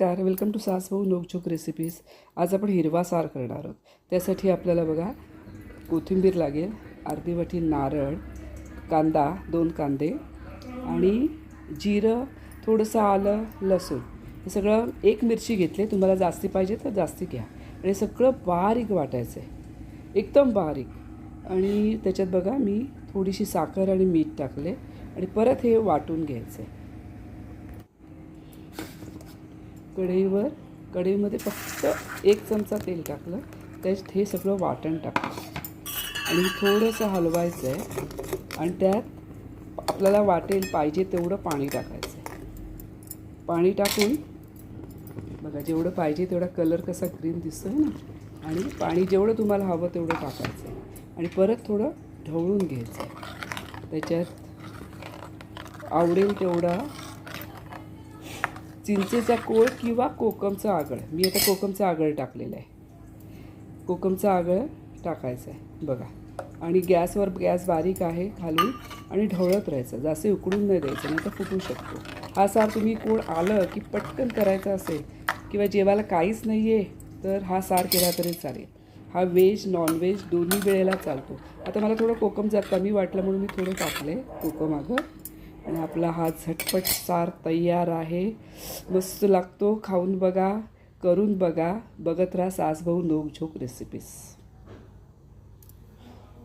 नमस्कार. Welcome to सासभाऊ नोकझोक रेसिपीज आज आपण हिरवा सार करणार आहोत. त्यासाठी आपल्याला बघा कोथिंबीर लागेल अर्धी वाटी नारळ कांदा दोन कांदे आणि जिरं थोडंसं आलं लसूण. हे सगळं एक मिरची घेतली. तुम्हाला जास्ती पाहिजे तर जास्ती घ्या. आणि सगळं बारीक वाटायचं आहे एकदम बारीक. आणि त्याच्यात बघा मी थोडीशी साखर आणि मीठ टाकले. आणि परत हे वाटून घ्यायचं आहे कढईवर कढईमध्ये फक्त एक चमचा तेल टाकलं. त्याच्यात हे सगळं वाटण टाकलं. आणि थोडंसं हलवायचं आहे आणि त्यात आपल्याला वाटेल पाहिजे तेवढं पाणी टाकायचं आहे पाणी टाकून बघा जेवढं पाहिजे तेवढा कलर कसा ग्रीन दिसतोय ना आणि पाणी जेवढं तुम्हाला हवं तेवढं टाकायचं आहे आणि परत थोडं ढवळून घ्यायचं आहे त्याच्यात आवडेल तेवढा चिंचेचा कोळ किंवा कोकमचं आगळ. मी आता कोकमचं आगळ टाकलेलं आहे. कोकमचं आगळ टाकायचं आहे बघा. आणि गॅसवर गॅस बारीक आहे खालून आणि ढवळत राहायचं. जास्त उकडून नाही द्यायचं नाही तर फुटू शकतो. हा सार तुम्ही कोण आलं की पटकन करायचा असेल किंवा जेवायला काहीच नाही आहे तर हा सार केला तरी चालेल. हा व्हेज नॉनव्हेज दोन्ही वेळेला चालतो. आता मला थोडं कोकम जर कमी वाटलं म्हणून मी थोडं टाकले कोकम अगं आणि आपला हा झटपट सार तयार आहे. मस्त लागतो. खाऊन बघा करून बघा. बघत राहा सासभाऊ नोकझोक रेसिपीज